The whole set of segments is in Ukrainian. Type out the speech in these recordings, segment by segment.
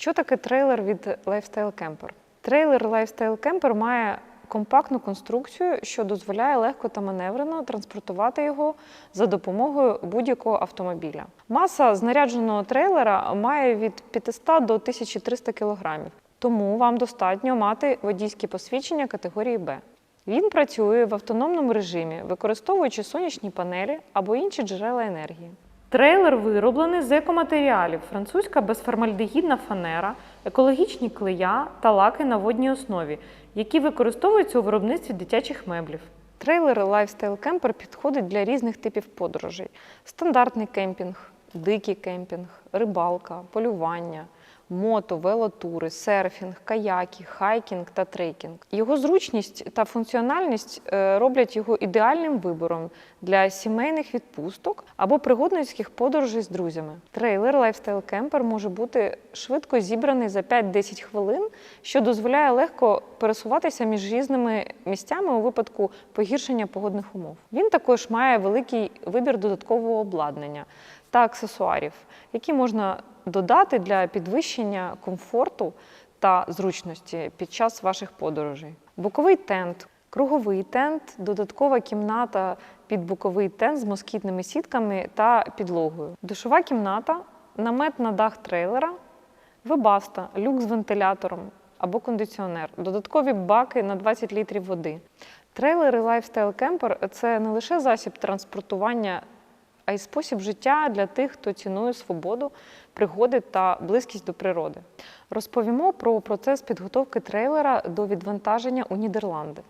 Що таке трейлер від Lifestyle Camper? Трейлер Lifestyle Camper має компактну конструкцію, що дозволяє легко та маневрено транспортувати його за допомогою будь-якого автомобіля. Маса знарядженого трейлера має від 500 до 1300 кг, тому вам достатньо мати водійське посвідчення категорії Б. Він працює в автономному режимі, використовуючи сонячні панелі або інші джерела енергії. Трейлер вироблений з екоматеріалів: французька безформальдегідна фанера, екологічні клея та лаки на водній основі, які використовуються у виробництві дитячих меблів. Трейлер Lifestyle Camper підходить для різних типів подорожей: стандартний кемпінг, дикий кемпінг, рибалка, полювання, мото, велотури, серфінг, каяки, хайкінг та трекінг. Його зручність та функціональність е, роблять його ідеальним вибором для сімейних відпусток або пригодницьких подорожей з друзями. Трейлер Lifestyle Camper може бути швидко зібраний за 5-10 хвилин, що дозволяє легко пересуватися між різними місцями у випадку погіршення погодних умов. Він також має великий вибір додаткового обладнання та аксесуарів, які можна додати для підвищення комфорту та зручності під час ваших подорожей. Боковий тент, круговий тент, додаткова кімната під боковий тент з москітними сітками та підлогою. Душова кімната, намет на дах трейлера, вебаста, люк з вентилятором або кондиціонер, додаткові баки на 20 літрів води. Трейлери Lifestyle Camper – це не лише засіб транспортування, а й спосіб життя для тих, хто цінує свободу, пригоди та близькість до природи. Розповімо про процес підготовки трейлера до відвантаження у Нідерланди.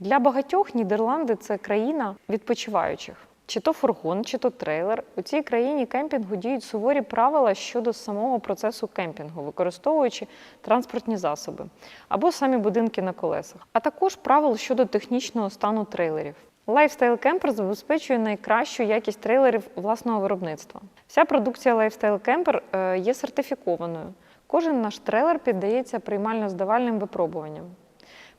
Для багатьох Нідерланди це країна відпочиваючих. Чи то фургон, чи то трейлер. У цій країні кемпінгу діють суворі правила щодо самого процесу кемпінгу, використовуючи транспортні засоби або самі будинки на колесах, а також правил щодо технічного стану трейлерів. Lifestyle Camper забезпечує найкращу якість трейлерів власного виробництва. Вся продукція Lifestyle Camper е, є сертифікованою. Кожен наш трейлер піддається приймально-здавальним випробуванням.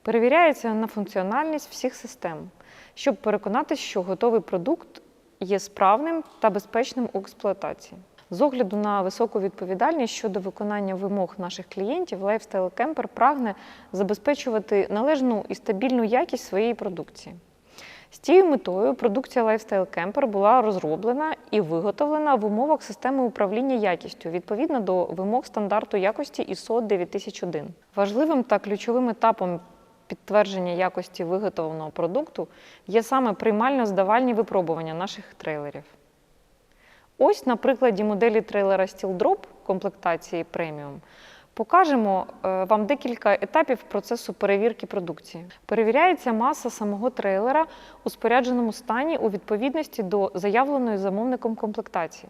Перевіряється на функціональність всіх систем, щоб переконатися, що готовий продукт є справним та безпечним у експлуатації. З огляду на високу відповідальність щодо виконання вимог наших клієнтів, Lifestyle Camper прагне забезпечувати належну і стабільну якість своєї продукції. З цією метою продукція Lifestyle Camper була розроблена і виготовлена в умовах системи управління якістю відповідно до вимог стандарту якості ISO 9001. Важливим та ключовим етапом підтвердження якості виготовленого продукту є саме приймально-здавальні випробування наших трейлерів. Ось на прикладі моделі трейлера Steel Drop комплектації преміум покажемо е, вам декілька етапів процесу перевірки продукції. Перевіряється маса самого трейлера у спорядженому стані у відповідності до заявленої замовником комплектації.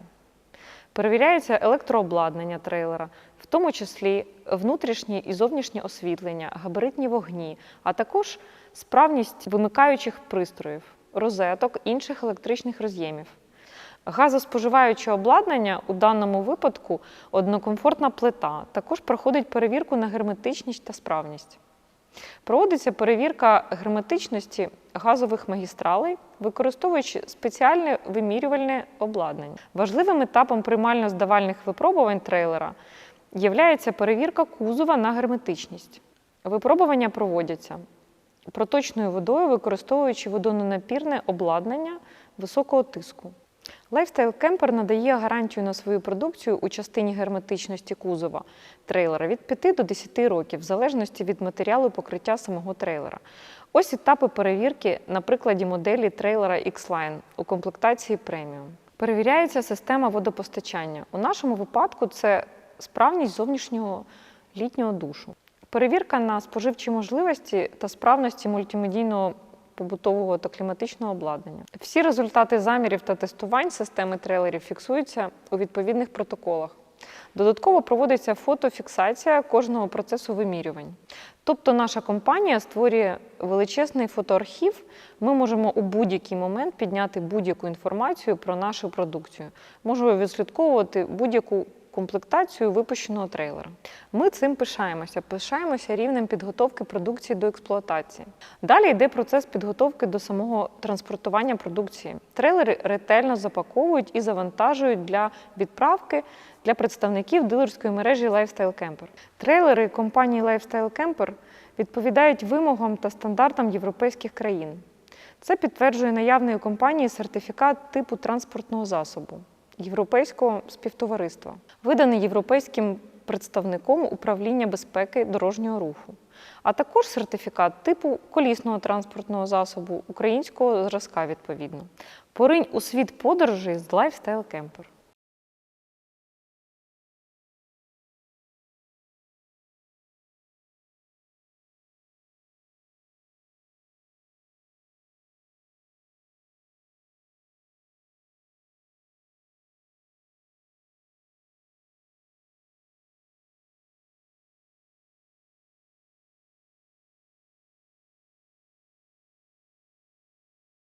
Перевіряється електрообладнання трейлера, в тому числі внутрішнє і зовнішнє освітлення, габаритні вогні, а також справність вимикаючих пристроїв, розеток, інших електричних роз'ємів. Газоспоживаюче обладнання у даному випадку однокомфортна плита, також проходить перевірку на герметичність та справність. Проводиться перевірка герметичності газових магістралей, використовуючи спеціальне вимірювальне обладнання. Важливим етапом приймально-здавальних випробувань трейлера є перевірка кузова на герметичність. Випробування проводяться проточною водою, використовуючи водоненапірне обладнання високого тиску. Lifestyle Camper надає гарантію на свою продукцію у частині герметичності кузова трейлера від 5 до 10 років, в залежності від матеріалу покриття самого трейлера. Ось етапи перевірки на прикладі моделі трейлера X-Line у комплектації преміум. Перевіряється система водопостачання. У нашому випадку це справність зовнішнього літнього душу. Перевірка на споживчі можливості та справності мультимедійного побутового та кліматичного обладнання. Всі результати замірів та тестувань системи трейлерів фіксуються у відповідних протоколах. Додатково проводиться фотофіксація кожного процесу вимірювань. Тобто наша компанія створює величезний фотоархів. Ми можемо у будь-який момент підняти будь-яку інформацію про нашу продукцію. Можемо відслідковувати будь-яку комплектацію випущеного трейлера. Ми цим пишаємося, пишаємося рівнем підготовки продукції до експлуатації. Далі йде процес підготовки до самого транспортування продукції. Трейлери ретельно запаковують і завантажують для відправки для представників дилерської мережі Lifestyle Camper. Трейлери компанії Lifestyle Camper відповідають вимогам та стандартам європейських країн. Це підтверджує наявний у компанії сертифікат типу транспортного засобу Європейського співтовариства, виданий європейським представником управління безпеки дорожнього руху, а також сертифікат типу колісного транспортного засобу українського зразка відповідно. Поринь у світ подорожей з Lifestyle Camper.